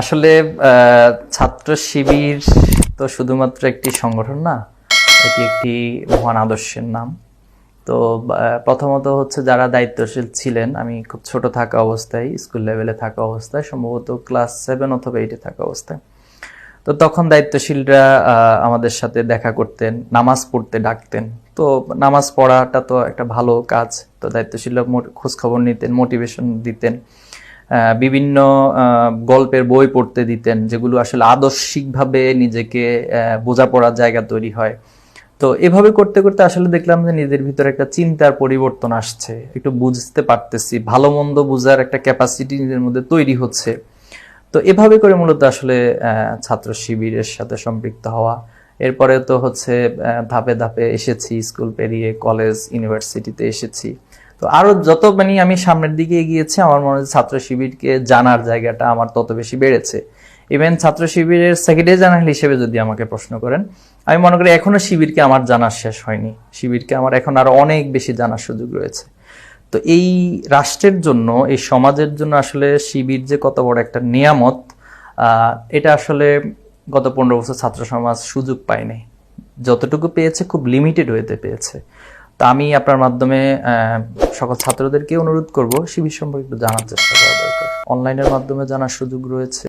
আসলে ছাত্র শিবির তো শুধুমাত্র একটি সংগঠন না, এটি একটি মহান আদর্শের নাম। তো প্রথমত হচ্ছে যারা দায়িত্বশীল ছিলেন, আমি খুব ছোট থাকা অবস্থায়, স্কুল লেভেলে থাকা অবস্থায়, সম্ভবত ক্লাস সেভেন অথবা এইটে থাকা অবস্থায়। তো তখন দায়িত্বশীলরা আমাদের সাথে দেখা করতেন, নামাজ পড়তে ডাকতেন। তো নামাজ পড়াটা তো একটা ভালো কাজ। তো দায়িত্বশীলরা খোঁজ খবর নিতেন, মোটিভেশন দিতেন। বিভিন্ন গল্পের বই পড়তে দিতেন, যেগুলো আসলে আদর্শিকভাবে নিজেকে বোঝাপড়ার জায়গা তৈরি হয়। তো এভাবে করতে করতে আসলে দেখলাম যে নিজের ভিতরে একটা চিন্তার পরিবর্তন আসছে। একটু বুঝতে পারতেছি, ভালো মন্দ বোঝার একটা ক্যাপাসিটি নিজের মধ্যে তৈরি হচ্ছে। তো এভাবে করে মূলত আসলে ছাত্র শিবিরের সাথে সম্পৃক্ত হওয়া। এরপরে তো হচ্ছে ধাপে ধাপে এসেছি, স্কুল পেরিয়ে কলেজ ইউনিভার্সিটিতে এসেছি। তো আরও যত মানে আমি সামনের দিকে এগিয়েছি, আমার মনে হয় ছাত্র শিবিরকে জানার জায়গাটা আমার তত বেশি বেড়েছে। ইভেন ছাত্র শিবিরের সেক্রেটারি জেনারেল হিসেবে যদি আমাকে প্রশ্ন করেন, আমি মনে করি এখনও শিবিরকে আমার জানার শেষ হয়নি। শিবিরকে আমার এখন আরও অনেক বেশি জানার সুযোগ রয়েছে। তো এই রাষ্ট্রের জন্য, এই সমাজের জন্য আসলে শিবির যে কত বড় একটা নিয়ামত এটা আসলে গত পনেরো বছর ছাত্র সমাজ সুযোগ পায়নি। যতটুকু পেয়েছে খুব লিমিটেড ওয়েতে পেয়েছে। তো আমি আপনার মাধ্যমে সকল ছাত্রদেরকে অনুরোধ করব শিবির সম্পর্কে একটু জানার চেষ্টা করা দরকার। অনলাইনের মাধ্যমে জানার সুযোগ রয়েছে।